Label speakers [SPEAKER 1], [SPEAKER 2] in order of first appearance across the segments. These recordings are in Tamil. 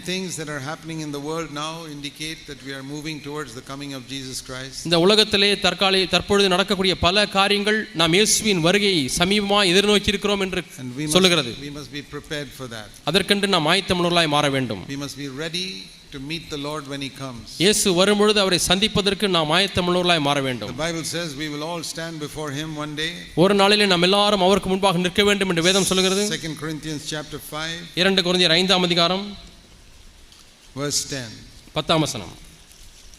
[SPEAKER 1] things that are happening in the world now indicate that we are moving towards the coming of Jesus Christ.
[SPEAKER 2] இந்த உலகத்திலே தற்காலி தற்பொழுது நடக்கக்கூடிய பல காரியங்கள் நாம் இயேசுவின் வருகையை சமீபமாக எதிர்நோக்கி இருக்கிறோம் என்று
[SPEAKER 1] And we
[SPEAKER 2] சொல்லுகிறது
[SPEAKER 1] must, we must be prepared for that.
[SPEAKER 2] அதற்கென்று நாம் ஆயத்தமுள்ளவர்களாய் மாற வேண்டும்
[SPEAKER 1] We must be ready to meet the Lord when He comes.
[SPEAKER 2] இயேசு வரும்பொழுது அவரை சந்திப்பதற்கு நாம் ஆயத்தமுள்ளவர்களாய் மாற வேண்டும்
[SPEAKER 1] The Bible says we will all stand before Him one day.
[SPEAKER 2] ஒரு நாளிலே நாம் எல்லாரும் அவருக்கு முன்பாக நிற்க வேண்டும் என்று வேதம் சொல்லுகிறது
[SPEAKER 1] 2 Corinthians chapter 5,
[SPEAKER 2] இரண்டு குறைஞ்சர் ஐந்தாம் அதிகாரம்
[SPEAKER 1] verse 10.
[SPEAKER 2] பத்தாம் வசனம்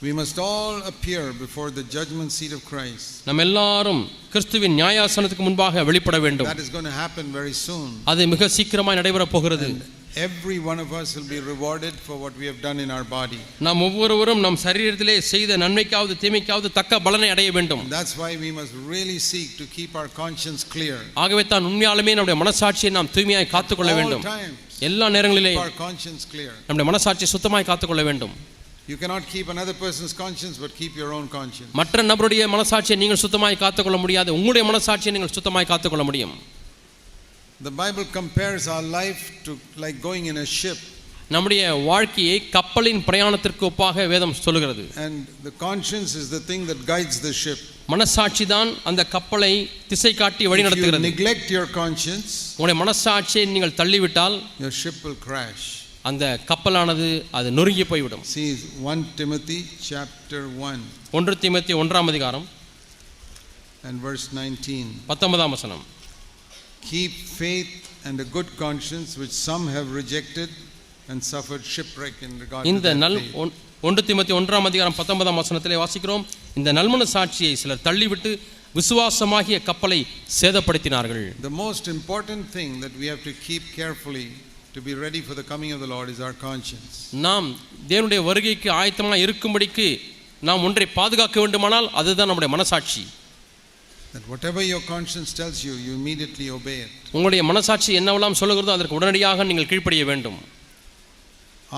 [SPEAKER 1] We must all appear before the judgment seat of Christ.
[SPEAKER 2] நம்ம எல்லாரும் கிறிஸ்துவின் நியாயாசனத்துக்கு முன்பாக வெளிப்பட வேண்டும்
[SPEAKER 1] That is going to happen very soon.
[SPEAKER 2] அது மிக சீக்கிரமாய் நடைபெறப் போகிறது
[SPEAKER 1] Every one of us will be rewarded for what we have done in our body.
[SPEAKER 2] நாம் ஒவ்வொருவரும் நம் சரீரத்திலே செய்த நன்மைக்காவது தீமைக்காவது தக்க பலனை அடைய வேண்டும்
[SPEAKER 1] that's why we must really seek to keep our conscience clear.
[SPEAKER 2] ஆகவே தான் உண்மையாலுமே நம்முடைய மனசாட்சியை நாம் தூய்மையாய் காத்துக்கொள்ள வேண்டும் எல்லா நேரங்களிலே. நம்முடைய மனசாட்சியை சுத்தமாய் காத்துக்கொள்ள வேண்டும்
[SPEAKER 1] You cannot keep another person's conscience, but keep your own conscience.
[SPEAKER 2] மற்ற நபருடைய மனசாட்சியை நீங்கள் சுத்தமாய் காத்துக்கொள்ள முடியாது உங்களுடைய மனசாட்சியை நீங்கள் சுத்தமாய் காத்துக்கொள்ள முடியும்
[SPEAKER 1] The Bible compares our life to like going in a ship,
[SPEAKER 2] நம்முடைய வாழ்க்கையை கப்பலின் பிரயாணத்திற்கு ஒப்பாக வேதம் சொல்லுகிறது
[SPEAKER 1] and the conscience is the thing that guides the ship.
[SPEAKER 2] மனசாட்சி தான் அந்த கப்பலை திசை காட்டி வழி நடத்துகிறது
[SPEAKER 1] neglect your conscience,
[SPEAKER 2] உங்களுடைய மனசாட்சியை நீங்கள் தள்ளிவிட்டால்
[SPEAKER 1] your ship will crash.
[SPEAKER 2] அந்த கப்பலானது அது நொறுங்கி போய்விடும்
[SPEAKER 1] See 1 Timothy chapter 1
[SPEAKER 2] ஒன்று தீமத்தி ஒன்றாம் அதிகாரம்
[SPEAKER 1] and verse 19.
[SPEAKER 2] பத்தொன்பதாம் வசனம்
[SPEAKER 1] Keep faith and a good conscience, which some have rejected and suffered shipwreck in regard to
[SPEAKER 2] இந்த நல் ஒன்று தீமத்தி ஒன்றாம் அதிகாரம் பத்தொன்பதாம் வசனத்திலே வாசிக்கிறோம் இந்த நல்மன சாட்சியை சிலர் தள்ளிவிட்டு விசுவாசமாகிய கப்பலை சேதப்படுத்தினார்கள்
[SPEAKER 1] The most important thing that we have to keep carefully to be ready for the coming of the Lord is our conscience.
[SPEAKER 2] நாம் தேவனுடைய வருகைக்கு ஆயத்தமாக இருக்கும்படிக்கு நாம் ஒன்றை பாதுகாக்க வேண்டுமானால் அதுதான் நம்முடைய மனசாட்சி
[SPEAKER 1] That whatever your conscience tells you, you immediately obey it.
[SPEAKER 2] உங்களுடைய மனசாட்சி என்னவெல்லாம் சொல்லுகிறதோ அதற்கு உடனடியாக நீங்கள் கீழ்ப்படிய வேண்டும்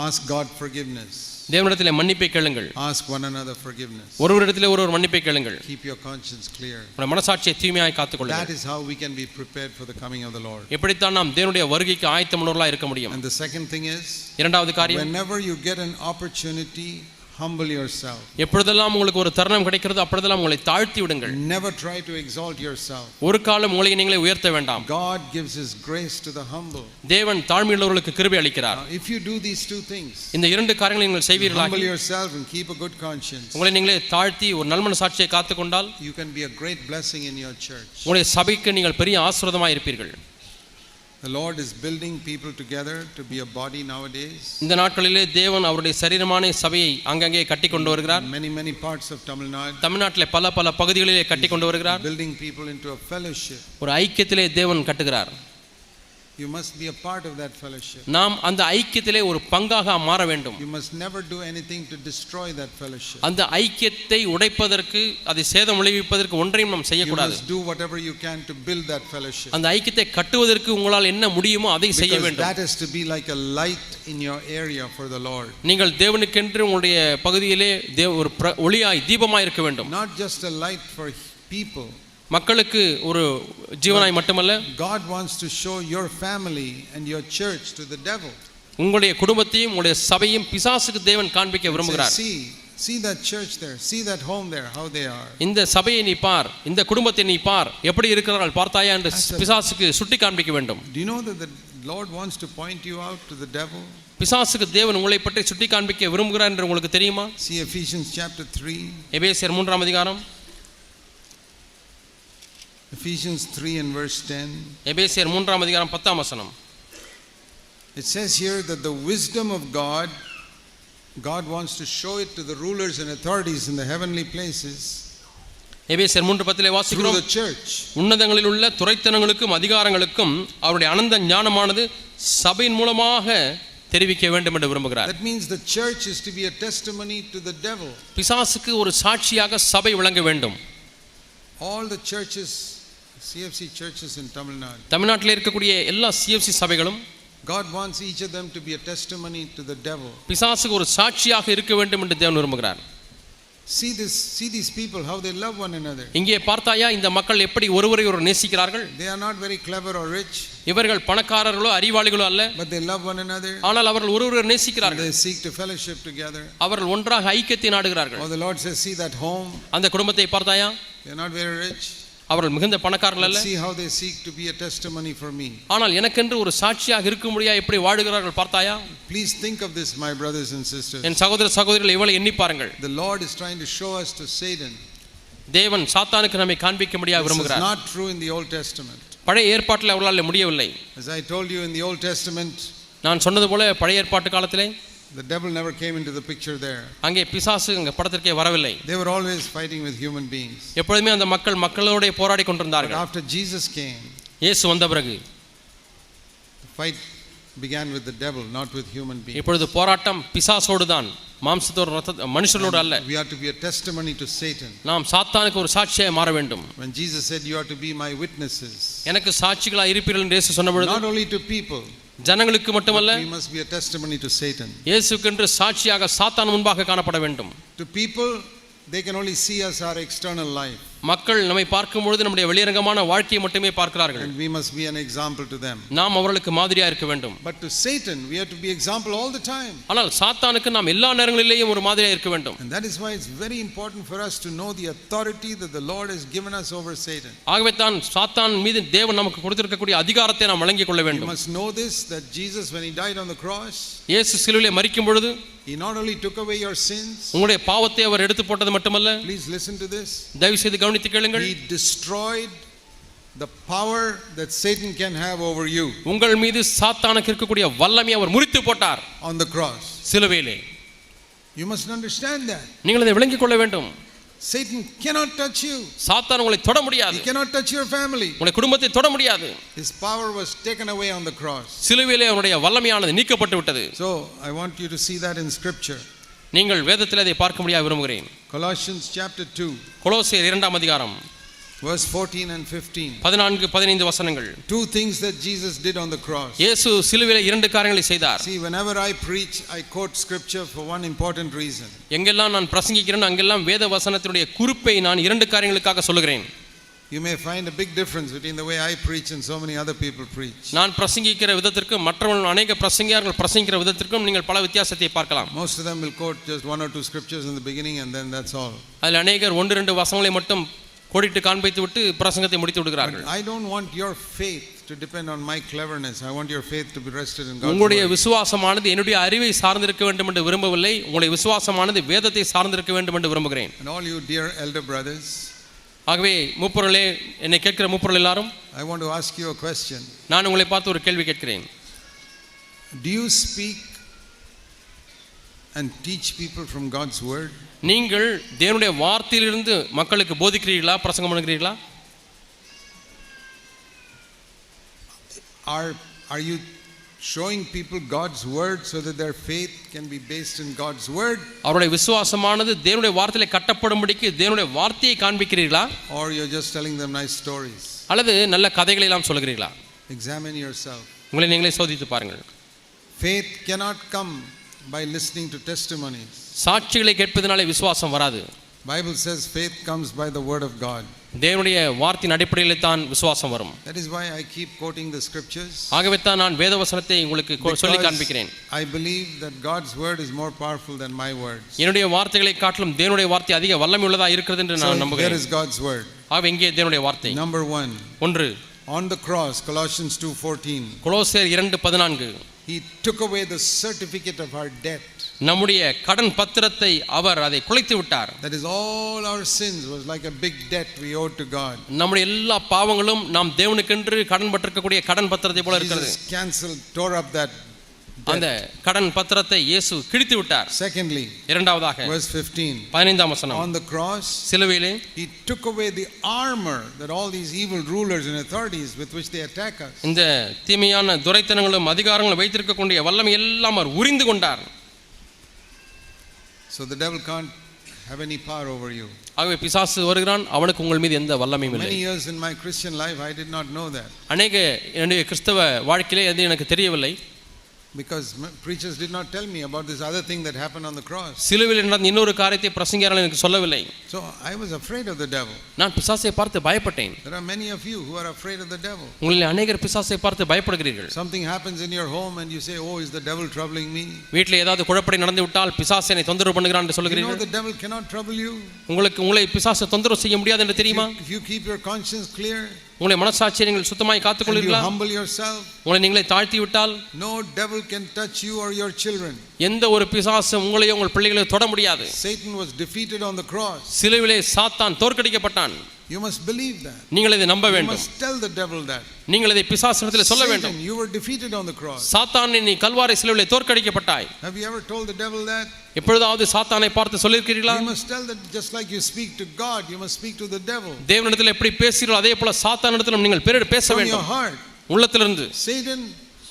[SPEAKER 1] Ask God forgiveness.
[SPEAKER 2] தேவனிடத்திலே மன்னிப்பை கேளுங்கள்
[SPEAKER 1] Ask one another forgiveness.
[SPEAKER 2] ஒருவரிடத்திலே ஒருவர் மன்னிப்பை கேளுங்கள்
[SPEAKER 1] Keep your conscience clear.
[SPEAKER 2] உங்களுடைய மனசாட்சியை தூய்மையாய்
[SPEAKER 1] That
[SPEAKER 2] காத்துக்கொள்ளுங்கள்
[SPEAKER 1] is how we can be prepared for the coming of the Lord.
[SPEAKER 2] எப்படித்தான் நாம் தேவனுடைய வருகைக்கு ஆயத்தமுள்ளவர்களாக இருக்க முடியும்
[SPEAKER 1] And the second thing is,
[SPEAKER 2] இரண்டாவது காரியம்
[SPEAKER 1] whenever you get an opportunity, humble yourself.
[SPEAKER 2] எப்பொழுதெல்லாம் உங்களுக்கு ஒரு தருணம் கிடைக்கிறது அப்பொழுதெல்லாம் உங்களை தாழ்த்தி விடுங்கள்
[SPEAKER 1] Never try to exalt yourself.
[SPEAKER 2] ஒரு காலம் உங்களை நீங்களே உயர்த்த வேண்டாம்
[SPEAKER 1] God gives His grace to the humble.
[SPEAKER 2] தேவன் தாழ்மையுள்ளவர்களுக்கு கிருபை அளிக்கிறார்
[SPEAKER 1] if you do these two things,
[SPEAKER 2] இந்த இரண்டு காரியங்களை நீங்கள்
[SPEAKER 1] humble
[SPEAKER 2] செய்வீர்களாக
[SPEAKER 1] yourself and keep a good conscience,
[SPEAKER 2] உங்களை நீங்களே தாழ்த்தி ஒரு நல்மன சாட்சியை காத்துக்கொண்டால்
[SPEAKER 1] you can be a great blessing in your church.
[SPEAKER 2] உங்களுடைய சபைக்கு நீங்கள் பெரிய ஆசீர்வாதமாக இருப்பீர்கள்
[SPEAKER 1] The Lord is building people together to be a body nowadays.
[SPEAKER 2] இந்த நாட்களிலே தேவன் அவருடைய சரீரமான சபையை அங்கங்கே கட்டி கொண்டு வருகிறார்
[SPEAKER 1] many, many parts of Tamil Nadu,
[SPEAKER 2] தமிழ்நாட்டிலே பல பல பகுதிகளிலே கட்டி கொண்டு வருகிறார்
[SPEAKER 1] building people into a fellowship.
[SPEAKER 2] ஒரு ஐக்கியத்திலே தேவன் கட்டுகிறார்
[SPEAKER 1] You must be a part of that fellowship.
[SPEAKER 2] நாம் அந்த ஐக்கியத்திலே ஒரு பங்காக மாற வேண்டும்
[SPEAKER 1] You must never do anything to destroy that fellowship.
[SPEAKER 2] அந்த ஐக்கியத்தை உடைப்பதற்கு அதை சேதம் விளைவிப்பதற்கு ஒன்றையும் நாம்
[SPEAKER 1] You
[SPEAKER 2] செய்யக்கூடாது
[SPEAKER 1] must do whatever you can to build that fellowship.
[SPEAKER 2] அந்த ஐக்கியத்தை கட்டுவதற்கு உங்களால் என்ன முடியுமோ அதை செய்ய
[SPEAKER 1] Because
[SPEAKER 2] வேண்டும்
[SPEAKER 1] that is to be like a light in your area for the Lord.
[SPEAKER 2] நீங்கள் தேவனுக்கென்று உங்களுடைய பகுதியிலே தேவ ஒரு பிர- ஒளியாய் தீபமாய் இருக்க வேண்டும்
[SPEAKER 1] Not just a light for people.
[SPEAKER 2] மக்களுக்கு ஒரு ஜீவனாய் மட்டுமல்ல
[SPEAKER 1] God wants to show your family and your church to the devil.
[SPEAKER 2] உங்களுடைய குடும்பத்தையும் உங்களுடைய சபையும் பிசாசுக்கு தேவன் காண்பிக்க விரும்புகிறார்
[SPEAKER 1] see, see that church there, see that home there, how they are.
[SPEAKER 2] இந்த சபையை நீ பார் இந்த குடும்பத்தை நீ பார் எப்படி இருக்கிறார்கள் பார்த்தாயா என்று பிசாசுக்கு சுட்டி காண்பிக்க வேண்டும்
[SPEAKER 1] Do you know that the Lord wants to point you out to the devil?
[SPEAKER 2] பிசாசுக்கு தேவன் உங்களை பற்றி சுட்டி காண்பிக்க விரும்புகிறார் என்று உங்களுக்கு தெரியுமா
[SPEAKER 1] See Ephesians chapter 3.
[SPEAKER 2] எபேசியர் மூன்றாம் அதிகாரம்
[SPEAKER 1] Ephesians 3 and verse 10.
[SPEAKER 2] எபேசியர் மூன்றாம் அதிகாரம் பத்தாம் வசனம்
[SPEAKER 1] It says here that the wisdom of God, God wants to show it to the rulers and authorities in the heavenly places
[SPEAKER 2] எபேசியர் மூன்று பத்திலே
[SPEAKER 1] through
[SPEAKER 2] வாசிக்கிறோம்
[SPEAKER 1] the church.
[SPEAKER 2] உன்னதங்களில் உள்ள துறைத்தனங்களுக்கும் அதிகாரங்களுக்கும் அவருடைய அனந்த ஞானமானது சபையின் மூலமாக தெரிவிக்க வேண்டும் என்று விரும்புகிறார்
[SPEAKER 1] That means the church is to be a testimony to the devil.
[SPEAKER 2] பிசாசுக்கு ஒரு சாட்சியாக சபை விளங்க வேண்டும்
[SPEAKER 1] All the churches, CFC churches in Tamil Nadu,
[SPEAKER 2] தமிழ்நாட்டில் இருக்கக்கூடிய எல்லா சிஎஃப்சி சபைகளும்
[SPEAKER 1] God wants each of them to be a testimony to the devil.
[SPEAKER 2] பிசாசுக்கு ஒரு சாட்சியாக இருக்க வேண்டும் என்று தேவன் விரும்புகிறார்
[SPEAKER 1] See this see these people how they love one another.
[SPEAKER 2] இங்கே பார்த்தாயா இந்த மக்கள் எப்படி ஒருவரை ஒருவர் நேசிக்கிறார்கள்
[SPEAKER 1] They are not very clever or rich,
[SPEAKER 2] இவர்கள் பணக்காரர்களோ அறிவாளிகளோ அல்ல
[SPEAKER 1] but they love one another.
[SPEAKER 2] ஆனால் அவர்கள் ஒருவரை நேசிக்கிறார்கள்
[SPEAKER 1] they seek to fellowship together.
[SPEAKER 2] அவர்கள் ஒன்றாக ஐக்கியத்தை நாடுகிறார்கள்
[SPEAKER 1] Or the Lord says, See that home,
[SPEAKER 2] அந்த குடும்பத்தை பார்த்தாயா
[SPEAKER 1] they're not very rich.
[SPEAKER 2] அவர்கள் மிகுந்த பணக்காரர்கள் அல்ல
[SPEAKER 1] see how they seek to be a testimony for me.
[SPEAKER 2] ஆனால் எனக்கென்று ஒரு சாட்சியாக இருக்க முடியா எப்படி வாழுகிறார்கள் பார்த்தாயா
[SPEAKER 1] Please think of this, my brothers and sisters.
[SPEAKER 2] என் சகோதர சகோதரிகள் இவளை எண்ணி பாருங்கள்
[SPEAKER 1] The Lord is trying to show us to Satan.
[SPEAKER 2] தேவன் சாத்தானுக்கு நம்மை காண்பிக்க முடியா விரும்புகிறார்
[SPEAKER 1] not true in the Old Testament.
[SPEAKER 2] பழைய ஏற்பாட்டில் அவர்களால் முடியவில்லை
[SPEAKER 1] As I told you in the Old Testament,
[SPEAKER 2] நான் சொன்னது போல பழைய ஏற்பாட்டு காலத்திலே
[SPEAKER 1] the devil never came into the picture there.
[SPEAKER 2] அங்கே பிசாசு அங்கே படத்திற்கே வரவில்லை
[SPEAKER 1] They were always fighting with human beings.
[SPEAKER 2] எப்பொழுதுமே அந்த மக்கள் மக்களோட போராடி
[SPEAKER 1] But
[SPEAKER 2] கொண்டிருந்தார்கள்
[SPEAKER 1] after Jesus came,
[SPEAKER 2] இயேசு வந்த பிறகு
[SPEAKER 1] the fight began with the devil, not with human beings.
[SPEAKER 2] இப்பொழுது போராட்டம் பிசாசோடு தான் மாம்சத்தோடு ரத்த மனுஷனோடு அல்ல
[SPEAKER 1] We are to be a testimony to Satan.
[SPEAKER 2] நாம் சாத்தானுக்கு ஒரு சாட்சியாக மாற வேண்டும்
[SPEAKER 1] When Jesus said, You are to be my witnesses,
[SPEAKER 2] எனக்கு சாட்சிகளாக இருப்பீர்கள் என்று இயேசு சொன்ன பொழுது
[SPEAKER 1] not only to people,
[SPEAKER 2] ஜனங்களுக்கு மட்டுமல்ல
[SPEAKER 1] we must be a testimony to Satan.
[SPEAKER 2] இயேசுக்கென்று சாட்சியாக சாத்தான் முன்பாக காணப்பட வேண்டும்
[SPEAKER 1] To people, they can only see us our external life,
[SPEAKER 2] மக்கள் நம்மை பார்க்கும் பொழுது நம்முடைய வெளியரங்கமான வாழ்க்கையை மட்டுமே பார்க்கிறார்கள்
[SPEAKER 1] and we must be an example to them.
[SPEAKER 2] நாம் அவர்களுக்கு மாதிரியா இருக்க வேண்டும்
[SPEAKER 1] But to Satan, we have to be example all the time.
[SPEAKER 2] ஆனால் சாத்தானுக்கு நாம் எல்லா நேரங்களிலேயும் ஒரு மாதிரியா இருக்க வேண்டும்
[SPEAKER 1] And that is why it's very important for us to know the authority that the Lord has given us over Satan.
[SPEAKER 2] ஆகவே தான் சாத்தான் மீது தேவன் நமக்கு கொடுத்திருக்கக்கூடிய அதிகாரத்தை நாம் வழங்கிக் கொள்ள
[SPEAKER 1] You
[SPEAKER 2] வேண்டும்
[SPEAKER 1] must know this that Jesus, when he died on the cross,
[SPEAKER 2] இயேசு சிலுவிலே மரிக்கும் பொழுது
[SPEAKER 1] he not only took away your sins,
[SPEAKER 2] உங்களுடைய பாவத்தை அவர் எடுத்து போட்டது மட்டுமல்ல
[SPEAKER 1] please listen to this,
[SPEAKER 2] தயவு செய்து கவனித்து கேளுங்கள்
[SPEAKER 1] he destroyed the power that Satan can have over you
[SPEAKER 2] உங்கள் மீது சாத்தானுக்கு இருக்கக்கூடிய வல்லமையை அவர் முறித்து போட்டார்
[SPEAKER 1] on the cross.
[SPEAKER 2] சிலுவையிலே
[SPEAKER 1] You must understand that.
[SPEAKER 2] நீங்கள் அதை விளங்கிக் கொள்ள வேண்டும்
[SPEAKER 1] Satan cannot touch you,
[SPEAKER 2] சாத்தான் உங்களை தொட முடியாது
[SPEAKER 1] he cannot touch your family.
[SPEAKER 2] உங்களை குடும்பத்தை தொட முடியாது
[SPEAKER 1] His power was taken away on the cross.
[SPEAKER 2] சிலுவையிலே அவருடைய வல்லமையானது நீக்கப்பட்டு விட்டது
[SPEAKER 1] So, I want you to see that in Scripture.
[SPEAKER 2] நீங்கள் வேதத்தில் அதை பார்க்க முடியாது விரும்புகிறேன்
[SPEAKER 1] Colossians chapter 2,
[SPEAKER 2] கொலோசியர் இரண்டாம் அதிகாரம்
[SPEAKER 1] verse 14 and 15.
[SPEAKER 2] பதினான்கு பதினைந்து வசனங்கள்
[SPEAKER 1] Two things that Jesus did on the cross.
[SPEAKER 2] இயேசு சிலுவையிலே இரண்டு காரியங்களை செய்தார்
[SPEAKER 1] See, whenever I preach, I quote Scripture for one important reason.
[SPEAKER 2] எங்கெல்லாம் நான் பிரசங்கிக்கிறேன் அங்கெல்லாம் வேத வசனத்தினுடைய குறிப்பை நான் இரண்டு காரியங்களுக்காக சொல்லுகிறேன்
[SPEAKER 1] You may find a big difference between the way I preach and so many other people preach.
[SPEAKER 2] நான் பிரசங்கிக்கிற விதத்திற்கும் மற்றவர்கள் அநேக பிரசங்கியார்கள் பிரசங்கிக்கிற விதத்திற்கும் நீங்கள் பல வித்தியாசத்தை பார்க்கலாம்
[SPEAKER 1] Most of them will quote just one or two scriptures in the beginning and then that's all.
[SPEAKER 2] அதில் அநேகர் ஒன்று ரெண்டு வசனங்களை மட்டும் கோடிட்டு காண்பித்து விட்டு பிரசங்கத்தை முடித்து விடுகிறார்கள்
[SPEAKER 1] I don't want your faith to depend on my cleverness. I want your faith to be rested in God's
[SPEAKER 2] உங்களுடைய
[SPEAKER 1] word.
[SPEAKER 2] விசுவாசமானது என்னுடைய அறிவை சார்ந்திருக்க வேண்டும் என்று விரும்பவில்லை உங்களுடைய விசுவாசமானது வேதத்தை சார்ந்திருக்க வேண்டும் என்று விரும்புகிறேன்
[SPEAKER 1] And all you dear elder brothers,
[SPEAKER 2] ஆகவே மூப்பொருளே என்னை கேட்கிற மூப்பொருள் எல்லாரும்
[SPEAKER 1] I want to ask you a question.
[SPEAKER 2] நான் உங்களை பார்த்து ஒரு கேள்வி கேட்கிறேன்
[SPEAKER 1] Do you speak and teach people from God's word?
[SPEAKER 2] நீங்கள் தேவனுடைய வார்த்தையிலிருந்து மக்களுக்கு போதிக்கிறீர்களா பிரசங்கம் பண்ணுகிறீர்களா
[SPEAKER 1] Are, are you showing people God's word so that their faith can be based in God's word?
[SPEAKER 2] அவருடைய விசுவாசமானது தேவனுடைய வார்த்தையில கட்டப்படும்படிக்கு தேவனுடைய வார்த்தையை காண்பிக்கிறீர்களா
[SPEAKER 1] Or you're just telling them nice stories?
[SPEAKER 2] அல்லது நல்ல கதைகளை எல்லாம் சொல்கிறீர்களா
[SPEAKER 1] Examine yourself.
[SPEAKER 2] உங்களை நீங்களே சோதித்து பாருங்கள்
[SPEAKER 1] Faith cannot come by listening to testimonies.
[SPEAKER 2] சாட்சிகளை கேட்பதனாலே விசுவாசம் வராது
[SPEAKER 1] Bible says faith comes by the word of God.
[SPEAKER 2] தேவனுடைய வார்த்தையின் அடிப்படையில் தான் விசுவாசம் வரும்
[SPEAKER 1] That is why I keep quoting the scriptures.
[SPEAKER 2] ஆகவே தான் நான் வேதவசனத்தை உங்களுக்கு கொ- சொல்லி
[SPEAKER 1] Because
[SPEAKER 2] காண்பிக்கிறேன்
[SPEAKER 1] I believe that God's word is more powerful than my words.
[SPEAKER 2] என்னுடைய வார்த்தைகளை காட்டிலும் தேவனுடைய வார்த்தை அதிக வல்லமை உள்ளதா இருக்கிறது என்று
[SPEAKER 1] So
[SPEAKER 2] நான்
[SPEAKER 1] here
[SPEAKER 2] நம்புகிறேன்
[SPEAKER 1] is God's word.
[SPEAKER 2] ஆகவே இங்கே தேவனுடைய வார்த்தை
[SPEAKER 1] Number one,
[SPEAKER 2] ஒன்று
[SPEAKER 1] on the cross, Colossians 2:14,
[SPEAKER 2] கொலோசியர் இரண்டு பதினான்கு
[SPEAKER 1] He took away the certificate of our debt.
[SPEAKER 2] நம்முடைய கடன் பத்திரத்தை அவர் அதை குலைத்து விட்டார்
[SPEAKER 1] That is all our sins was like a big debt we owed to God.
[SPEAKER 2] நம்முடைய எல்லா பாவங்களும் நாம் தேவனுக்கென்று கடன் பட்டிருக்கக்கூடிய கடன் பத்திரத்தை போல இருக்கிறது
[SPEAKER 1] Jesus canceled, tore up that.
[SPEAKER 2] அந்த கடன் பத்திரத்தை இயேசு கிழித்து விட்டார்
[SPEAKER 1] Secondly,
[SPEAKER 2] இரண்டாவதாக
[SPEAKER 1] verse 15,
[SPEAKER 2] பதினைந்தாம் வசனம்
[SPEAKER 1] on the cross,
[SPEAKER 2] சிலுவையிலே
[SPEAKER 1] He took away the armor that all these evil rulers and authorities with which they attack us.
[SPEAKER 2] இந்த தீமையான துரைத்தனங்களும் அதிகாரங்களும் வைத்திருக்கக்கூடிய வல்லமை எல்லாம் அவர் உரிந்து கொண்டார்
[SPEAKER 1] So the devil can't have any power over you.
[SPEAKER 2] ஆகவே பிசாசு வருகிறான் அவனுக்கு உங்கள் மீது எந்த வல்லமையும் இல்லை
[SPEAKER 1] Many years in my Christian life, I did not know that.
[SPEAKER 2] அநேக என்னுடைய கிறிஸ்தவ வாழ்க்கையிலே அது எனக்கு தெரியவில்லை
[SPEAKER 1] because m- preachers did not tell me about this other thing that happened on the cross.
[SPEAKER 2] சிலுவையில் நடந்த இன்னொரு காரியத்தை பிரசங்கியாளர் எனக்கு சொல்லவில்லை
[SPEAKER 1] So I was afraid of the devil.
[SPEAKER 2] நான் பிசாசை பார்த்து பயப்பட்டேன்
[SPEAKER 1] There are many of you who are afraid of the devil.
[SPEAKER 2] உங்களில் அநேகர் பிசாசை பார்த்து பயப்படுகிறீர்கள்
[SPEAKER 1] Something happens in your home and you say, Oh, is the devil troubling me?
[SPEAKER 2] வீட்டில் ஏதாவது குழப்படி நடந்து விட்டால் பிசாசை என்னை தொந்தரவு பண்ணுகிறான் என்று
[SPEAKER 1] You know
[SPEAKER 2] சொல்கிறீர்கள்
[SPEAKER 1] the devil cannot trouble you.
[SPEAKER 2] உங்களுக்கு உங்களை பிசாசை தொந்தரவு செய்ய முடியாது என்று
[SPEAKER 1] If
[SPEAKER 2] தெரியுமா
[SPEAKER 1] you, if you keep your conscience clear
[SPEAKER 2] உங்களை மனசாட்சியை நீங்கள் சுத்தமாய் காத்துக்கொள்கிறீர்களா
[SPEAKER 1] humble yourself,
[SPEAKER 2] உங்களை நீங்களே தாழ்த்தி விட்டால்
[SPEAKER 1] no devil can touch you or your children.
[SPEAKER 2] எந்த ஒரு பிசாசும் உங்களையோ உங்கள் பிள்ளைகளையோ தொட முடியாது
[SPEAKER 1] Satan was defeated on the cross.
[SPEAKER 2] சிலுவிலே சாத்தான் தோற்கடிக்கப்பட்டான்
[SPEAKER 1] You must believe that.
[SPEAKER 2] நீங்கள் இதை நம்ப
[SPEAKER 1] You
[SPEAKER 2] வேண்டும்
[SPEAKER 1] must tell the devil that.
[SPEAKER 2] நீங்கள் இதை பிசாசனத்தில் சொல்ல வேண்டும்
[SPEAKER 1] you were defeated on the cross.
[SPEAKER 2] சாத்தானை நீ கல்வாரை சிலுவிலே தோற்கடிக்கப்பட்டாய்
[SPEAKER 1] Have you ever told the devil that?
[SPEAKER 2] எப்பொழுதாவது சாத்தானை பார்த்து சொல்லியிருக்கிறீர்களா
[SPEAKER 1] You must tell that just like you speak to God, you must speak to the devil.
[SPEAKER 2] தேவனிடத்தில் எப்படி பேசுகிறீர்களோ அதே போல சாத்தானிடத்திலும் நீங்கள் பேச
[SPEAKER 1] From your
[SPEAKER 2] வேண்டும்
[SPEAKER 1] heart.
[SPEAKER 2] உள்ளத்திலிருந்து
[SPEAKER 1] Satan,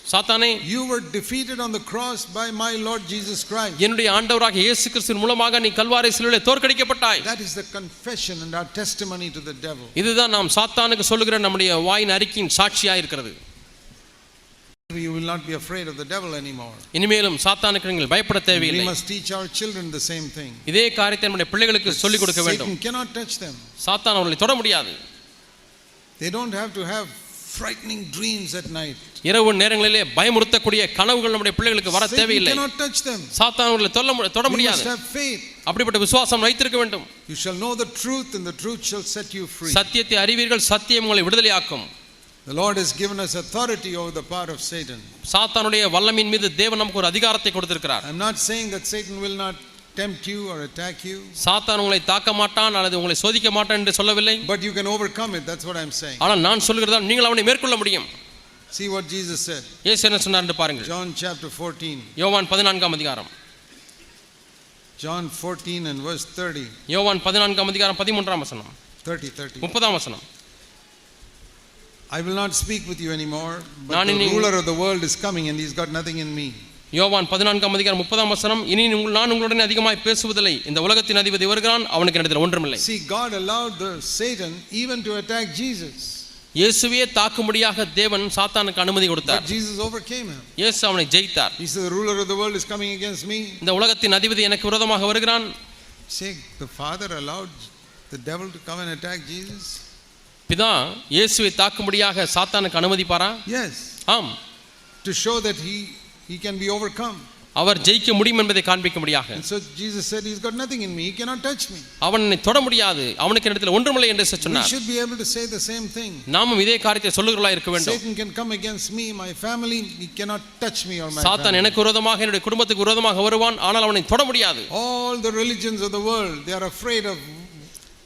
[SPEAKER 2] சாத்தானே
[SPEAKER 1] you were defeated on the cross by my Lord Jesus Christ.
[SPEAKER 2] என்னுடைய ஆண்டவராக இயேசு கிறிஸ்துவின் மூலமாக நீ கல்வாரை சிலுவிலே தோற்கடிக்கப்பட்டாய்
[SPEAKER 1] That is the confession and our testimony to the devil.
[SPEAKER 2] இதுதான் நாம் சாத்தானுக்கு சொல்லுகிற நம்முடைய வாயின் அறிக்கையின் சாட்சியாக இருக்கிறது
[SPEAKER 1] You will not be afraid of the devil anymore.
[SPEAKER 2] இனிமேலும் சாத்தானுக்கு நீங்கள் பயப்பட
[SPEAKER 1] We
[SPEAKER 2] தேவையில்லை
[SPEAKER 1] must teach our children the same thing.
[SPEAKER 2] இதே காரியத்தை நம்முடைய பிள்ளைகளுக்கு சொல்லிக் கொடுக்க வேண்டும்
[SPEAKER 1] Satan cannot touch them.
[SPEAKER 2] சாத்தான் அவர்களை தொட முடியாது
[SPEAKER 1] They don't have to have frightening dreams at night.
[SPEAKER 2] இரவு நேரங்களிலே பயமுறுத்தக்கூடிய கனவுகள் நம்முடைய பிள்ளைகளுக்கு வர தேவையில்லை
[SPEAKER 1] cannot touch them.
[SPEAKER 2] சாத்தான் அவர்களை தொல்ல தொட முடியாது
[SPEAKER 1] have faith.
[SPEAKER 2] அப்படிப்பட்ட விசுவாசம் வைத்திருக்க வேண்டும்
[SPEAKER 1] You shall know the truth, and the truth shall set you free.
[SPEAKER 2] சத்தியத்தை அறிவீர்கள் சத்தியம் உங்களை விடுதலையாக்கும்
[SPEAKER 1] The Lord has given us authority over the power of Satan.
[SPEAKER 2] சாத்தானுடைய வல்லமின் மீது தேவன் நமக்கு ஒரு அதிகாரத்தை கொடுத்திருக்கிறார்
[SPEAKER 1] I'm not saying that Satan will not tempt you or attack you,
[SPEAKER 2] சாத்தான் உங்களை தாக்க மாட்டான் அல்லது உங்களை சோதிக்க மாட்டான் என்று சொல்லவில்லை
[SPEAKER 1] but you can overcome it. That's what I'm saying.
[SPEAKER 2] ஆனால் நான் சொல்கிறதா நீங்கள் அவனை மேற்கொள்ள முடியும்
[SPEAKER 1] See what Jesus said.
[SPEAKER 2] இயேசு என்ன சொன்னார் என்று பாருங்கள்
[SPEAKER 1] John chapter 14.
[SPEAKER 2] யோவான் பதினான்காம் அதிகாரம்
[SPEAKER 1] John 14 and verse 30.
[SPEAKER 2] யோவான் பதினான்காம் அதிகாரம் பதிமூன்றாம் வசனம்
[SPEAKER 1] 30, 30.
[SPEAKER 2] முப்பதாம் வசனம்
[SPEAKER 1] I will not speak with you anymore, but
[SPEAKER 2] நான்
[SPEAKER 1] the
[SPEAKER 2] இனி-
[SPEAKER 1] ruler of the world is coming and he's got nothing in me.
[SPEAKER 2] யோவான் பதினான்காம் அதிகாரம் முப்பதாம் வசனம் இனி உங்கள் நான் உங்களுடன் அதிகமாய் பேசுவதில்லை. இந்த உலகத்தின் அதிபதி வருகிறான் அவனுக்கு இடத்தில் ஒன்றுமில்லை.
[SPEAKER 1] See, God allowed the Satan even to attack Jesus,
[SPEAKER 2] இயேசுவே தாக்கும்படியாக தேவன் சாத்தானுக்கு அனுமதி கொடுத்தார்.
[SPEAKER 1] Jesus overcame him.
[SPEAKER 2] இயேசு அவனை ஜெயித்தார்.
[SPEAKER 1] He said, The ruler of the world is coming against me.
[SPEAKER 2] இந்த உலகத்தின் அதிபதி எனக்கு விரோதமாக வருகிறான்.
[SPEAKER 1] Say, the Father allowed the devil to come and attack Jesus?
[SPEAKER 2] பிதா இயேசுவை தாக்கும்படியாக சாத்தானுக்கு அனுமதிப்பாரா?
[SPEAKER 1] Yes,
[SPEAKER 2] ஆம்.
[SPEAKER 1] To show that he, he can be overcome.
[SPEAKER 2] அவர் ஜெயிக்க முடியும் என்பதை காண்பிக்கும்படியாக
[SPEAKER 1] And so Jesus said, He's got nothing in me, he cannot touch me.
[SPEAKER 2] அவனை தொட முடியாது அவனுக்கு இடத்தில் ஒன்றுமில்லை என்று
[SPEAKER 1] We
[SPEAKER 2] சொன்னார்
[SPEAKER 1] should be able to say the same thing.
[SPEAKER 2] நாமும் இதே காரியத்தை சொல்லுகிறவர்களா இருக்க வேண்டும்
[SPEAKER 1] Satan can come against me, my family, he cannot touch me or my
[SPEAKER 2] சாத்தான். எனக்கு விரோதமாக என்னுடைய குடும்பத்துக்கு விரோதமாக வருவான் ஆனால் அவனை தொட முடியாது
[SPEAKER 1] All the religions of the world, they are afraid of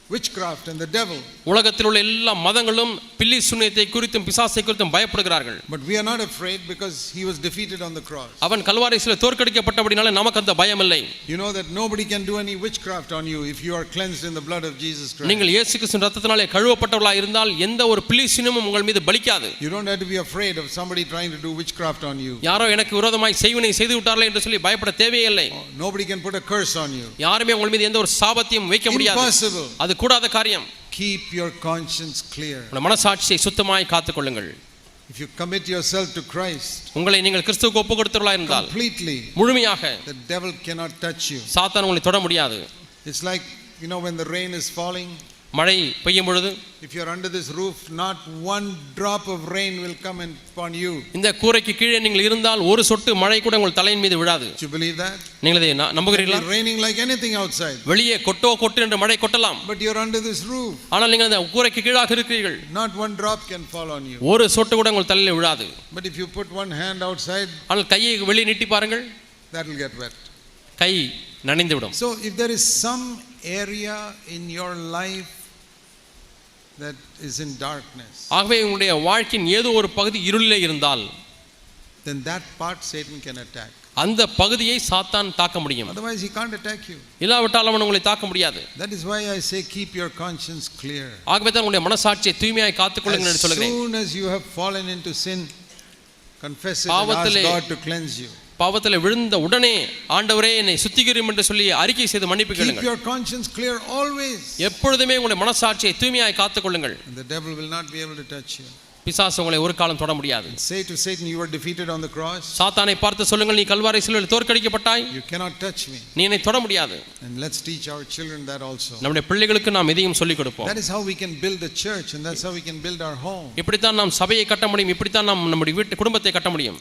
[SPEAKER 1] witchcraft and the devil.
[SPEAKER 2] உலகத்தில் உள்ள எல்லா மதங்களும் பில்லி சுண்ணியத்தை குறித்தும் பிசாசை குறித்தும் பயப்படுகிறார்கள்
[SPEAKER 1] But we are not afraid because he was defeated on the cross.
[SPEAKER 2] அவன் கல்வாரிசில தோற்கடிக்கப்பட்டபடினால நமக்கு அந்த பயம் இல்லை
[SPEAKER 1] You know that nobody can do any witchcraft on you if you are cleansed in the blood of Jesus Christ.
[SPEAKER 2] நீங்கள் இயேசு கிறிஸ்துவின் ரத்தத்தினாலே கழுவப்பட்டவர்களா இருந்தால் எந்த ஒரு பில்லி சுண்ணியமும் உங்கள் மீது பலிக்காது
[SPEAKER 1] You don't have to be afraid of somebody trying to do witchcraft on you.
[SPEAKER 2] யாரோ எனக்கு விரோதமாய் செய்வினை செய்து விட்டார்களே என்று சொல்லி பயப்பட தேவையில்லை
[SPEAKER 1] Nobody can put a curse on you.
[SPEAKER 2] யாருமே உங்கள் மீது எந்த ஒரு சாபத்தையும் வைக்க முடியாது
[SPEAKER 1] Impossible.
[SPEAKER 2] அது கூடாத காரியம்
[SPEAKER 1] Keep your conscience clear.
[SPEAKER 2] உங்கள் மனசாட்சியை சுத்தமாய் காத்துக்கொள்ளுங்கள்
[SPEAKER 1] If you commit yourself to Christ
[SPEAKER 2] உங்களை நீங்கள் கிறிஸ்துவுக்கு ஒப்பு கொடுத்தவர்களா இருந்தால்
[SPEAKER 1] completely,
[SPEAKER 2] முழுமையாக
[SPEAKER 1] the devil cannot touch you.
[SPEAKER 2] சாத்தான் உங்களை தொட முடியாது
[SPEAKER 1] It's like, you know, when the rain is falling,
[SPEAKER 2] மழை பெய்யும் பொழுது
[SPEAKER 1] if you're under this roof, not one drop of rain will come upon you.
[SPEAKER 2] இந்த கூரைக்கு கீழே நீங்கள் இருந்தால் ஒரு சொட்டு மழை கூட உங்கள் தலையின் மீது விழாது
[SPEAKER 1] you believe that?
[SPEAKER 2] நீங்கள் இதை நம்புகிறீர்களா
[SPEAKER 1] raining like anything outside.
[SPEAKER 2] வெளியே கொட்டோ கொட்டு என்று மழை கொட்டலாம்
[SPEAKER 1] But you're under this roof.
[SPEAKER 2] ஆனால் நீங்கள் அந்த கூரைக்கு கீழாக இருக்கிறீர்கள்
[SPEAKER 1] Not one drop can fall on you.
[SPEAKER 2] ஒரு சொட்டு கூட உங்கள் தலையில் விழாது
[SPEAKER 1] But if you put one hand outside,
[SPEAKER 2] ஆனால் கையை வெளியே நீட்டி பாருங்கள்
[SPEAKER 1] that'll get wet.
[SPEAKER 2] Guy நனைந்துவிடும்
[SPEAKER 1] So if there is some area in your life that is in darkness,
[SPEAKER 2] ஆகவே உங்களுடைய வாழ்க்கையின் ஏதோ ஒரு பகுதி இருளிலே இருந்தால்
[SPEAKER 1] then that part Satan can attack.
[SPEAKER 2] அந்த பகுதியை சாத்தான் தாக்க முடியும்
[SPEAKER 1] Otherwise, he can't attack you.
[SPEAKER 2] இல்லாவிட்டால் அவன் உங்களை தாக்க முடியாது
[SPEAKER 1] That is why I say keep your conscience clear.
[SPEAKER 2] ஆகவே தான் உங்களுடைய மனசாட்சியை தூய்மையாய் காத்துக்கொள்ளுங்கள் என்று
[SPEAKER 1] As
[SPEAKER 2] சொல்கிறேன்
[SPEAKER 1] soon as you have fallen into sin, confess it and ask God to cleanse you.
[SPEAKER 2] பாவத்தில் விழுந்த உடனே ஆண்டவரே என்னை சுத்திகரியும் என்று சொல்லி அறிக்கை செய்து மன்னிப்பு கேளுங்கள்
[SPEAKER 1] your conscience clear always.
[SPEAKER 2] எப்பொழுதுமே உங்களுடைய மனசாட்சியை தூய்மையாய் காத்துக்கொள்ளுங்கள்
[SPEAKER 1] the devil will not be able to touch you.
[SPEAKER 2] பிசாசு உங்களை ஒரு காலம் தொட முடியாது
[SPEAKER 1] Say to Satan, You were defeated on the cross.
[SPEAKER 2] சாத்தானை பார்த்து சொல்லுங்கள் நீ கல்வாரை சிலுவையில் தோற்கடிக்கப்பட்டாய்
[SPEAKER 1] You cannot touch me.
[SPEAKER 2] நீ என்னை தொட முடியாது
[SPEAKER 1] And let's teach our children that also.
[SPEAKER 2] நம்முடைய பிள்ளைகளுக்கு நாம் இதையும் சொல்லிக் கொடுப்போம்
[SPEAKER 1] That is how we can build the church, and that's how we can build our home.
[SPEAKER 2] இப்படித்தான் நாம் சபையை கட்ட முடியும் இப்படித்தான் நாம் நம்முடைய வீட்டு குடும்பத்தை கட்ட முடியும்